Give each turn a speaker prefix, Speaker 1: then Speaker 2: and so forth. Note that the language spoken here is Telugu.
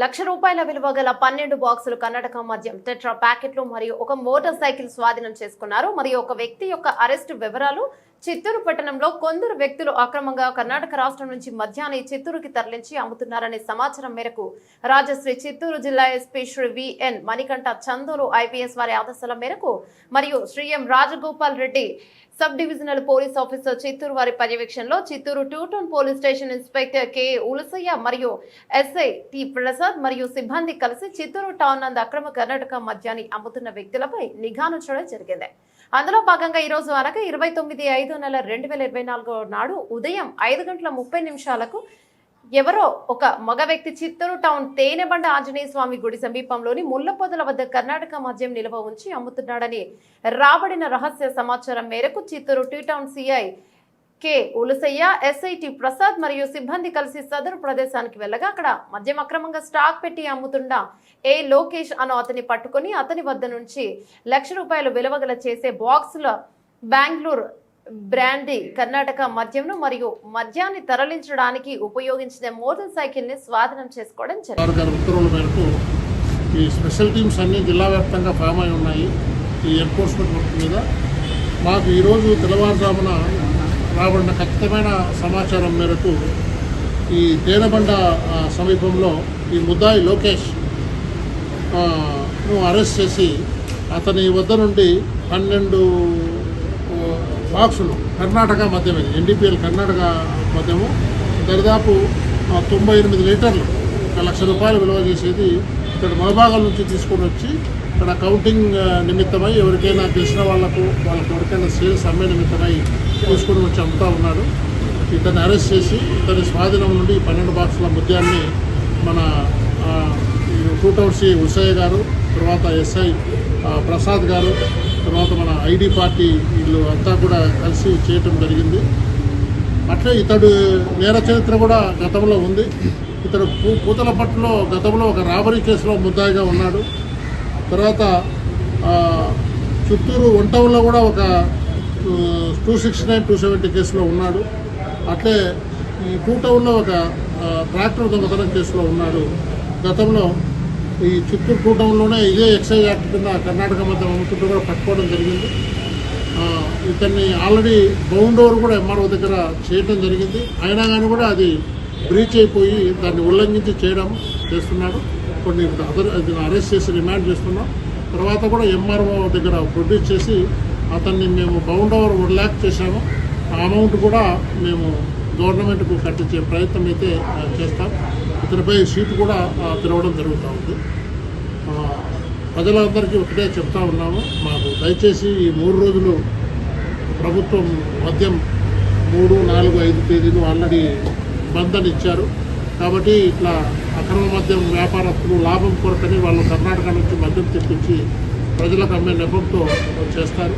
Speaker 1: లక్ష రూపాయల విలువ గల పన్నెండు బాక్సులు కర్ణాటక మద్యం టెట్రా ప్యాకెట్లు మరియు ఒక మోటార్ సైకిల్ స్వాధీనం చేసుకున్నారు. మరియు ఒక వ్యక్తి యొక్క అరెస్టు వివరాలు చిత్తూరు పట్టణంలో కొందరు వ్యక్తులు అక్రమంగా కర్ణాటక రాష్ట్రం నుంచి మద్యాన్ని చిత్తూరుకి తరలించి అమ్ముతున్నారనే సమాచారం మేరకు రాజశ్రీ చిత్తూరు జిల్లా SP Shri V N Manikanta Chanduru IPS వారి ఆదేశాల మేరకు మరియు Shri M Rajagopal Reddy sub divisional police officer Chittoor వారి పర్యవేక్షణలో Chittoor two town police station inspector K Ulasayya మరియు ఎస్ఐ టి ప్రసాద్ మరియు సిబ్బంది కలిసి చిత్తూరు టౌన్ నందు అక్రమ కర్ణాటక మద్యాన్ని అమ్ముతున్న వ్యక్తులపై నిఘాను చూడడం జరిగింది. అందులో భాగంగా ఈ రోజు అనగా ఇరవై తొమ్మిది ఐదు నెల రెండు వేల ఇరవై నాలుగో నాడు ఉదయం ఐదు గంటల ముప్పై నిమిషాలకు ఎవరో ఒక మగ వ్యక్తి చిత్తూరు టౌన్ తేనెబండ ఆంజనేయ స్వామి గుడి సమీపంలోని ముళ్ళపొదల వద్ద కర్ణాటక మద్యం నిల్వ ఉంచి అమ్ముతున్నాడని రాబడిన రహస్య సమాచారం మేరకు Chittoor T town CI K Ulasayya SI T Prasad మరియు సిబ్బంది కలిసి సదరు ప్రదేశానికి వెళ్ళగా అక్కడ మద్యం అక్రమంగా స్టాక్ పెట్టి అమ్ముతున్న ఏ లోకేష్ అను అతని పట్టుకొని అతని వద్ద నుంచి లక్ష రూపాయలు విలువగల చేసే బాక్సుల బెంగళూరు బ్రాండీ కర్ణాటక మద్యంను మరియు మద్యాన్ని తరలించడానికి ఉపయోగించిన మోటార్ సైకిల్ని స్వాధీనం చేసుకోవడం జరిగింది.
Speaker 2: గారు ఉత్తర్వుల మేరకు ఈ స్పెషల్ టీమ్స్ అన్నీ జిల్లా వ్యాప్తంగా ఫామ్ అయి ఉన్నాయి. ఈ ఎన్ఫోర్స్మెంట్ వర్క్ మీద మాకు ఈరోజు తెల్లవారుజామున రాబడిన ఖచ్చితమైన సమాచారం మేరకు ఈ తేనబండ సమీపంలో ఈ ముద్దాయి లోకేష్ అరెస్ట్ చేసి అతని వద్ద నుండి పన్నెండు బాక్సులు. కర్ణాటక మద్యం ఇది. ఎన్డీపీఎల్ కర్ణాటక మద్యము. దరిదాపు తొంభై ఎనిమిది లీటర్లు ఒక లక్ష రూపాయలు విలువ చేసేది ఇక్కడ మొలభాగం నుంచి తీసుకొని వచ్చి ఇక్కడ కౌంటింగ్ నిమిత్తమై ఎవరికైనా తెలిసిన వాళ్ళకు వాళ్ళకి ఎవరికైనా సేల్స్ అమ్మే నిమిత్తమై తీసుకొని వచ్చి అమ్ముతా ఉన్నాడు. ఇతన్ని అరెస్ట్ చేసి ఇతని స్వాధీనం నుండి పన్నెండు బాక్సుల ముద్యాన్ని మన ఈ టూ టౌన్ సి ఉసయ్య గారు తర్వాత ఎస్ఐ ప్రసాద్ గారు తర్వాత మన ఐడి పార్టీ వీళ్ళు అంతా కూడా కలిసి చేయటం జరిగింది. అట్లే ఇతడు నేర చరిత్ర కూడా గతంలో ఉంది. ఇతడు పూ పూతలపట్టులో గతంలో ఒక రాబరీ కేసులో ముద్దాయిగా ఉన్నాడు. తర్వాత చిత్తూరు వన్ టౌన్లో కూడా ఒక two sixty nine two seventy కేసులో ఉన్నాడు. అట్లే ఈ టూ టౌన్లో ఒక ట్రాక్టర్ దొంగతనం కేసులో ఉన్నాడు. గతంలో ఈ చిత్తూరు టూ ఇదే ఎక్సైజ్ యాక్ట్ కింద కర్ణాటక మధ్య అమ్ముతుంటే కూడా పట్టుకోవడం జరిగింది. ఇతన్ని ఆల్రెడీ బౌండ్ ఓవర్ కూడా ఎంఆర్ఓ దగ్గర చేయడం జరిగింది. అయినా కానీ కూడా అది బ్రీచ్ అయిపోయి దాన్ని ఉల్లంఘించి చేయడం చేస్తున్నాడు కొన్ని అదర్ అరెస్ట్ చేసి రిమాండ్ చేస్తున్నాం. తర్వాత కూడా ఎంఆర్ఓ దగ్గర ప్రొడ్యూస్ చేసి అతన్ని మేము బౌండ్ ఓవర్ వన్ ల్యాక్ చేశాము. ఆ అమౌంట్ కూడా మేము గవర్నమెంట్కు కట్టించే ప్రయత్నం అయితే చేస్తాం. ఇతనిపై సీటు కూడా తిరగడం తెరవడం జరుగుతూ ఉంది. ప్రజలందరికీ ఒకటే చెప్తా ఉన్నాము. మాకు దయచేసి ఈ మూడు రోజులు ప్రభుత్వం మద్యం మూడు నాలుగు ఐదు తేదీలు ఆల్రెడీ బంధన్ ఇచ్చారు. కాబట్టి ఇట్లా అక్రమ మద్యం వ్యాపారస్తులు లాభం కొరకని వాళ్ళు కర్ణాటక నుంచి మద్యం తెప్పించి ప్రజలకు అమ్మే నెపంతో చేస్తారు.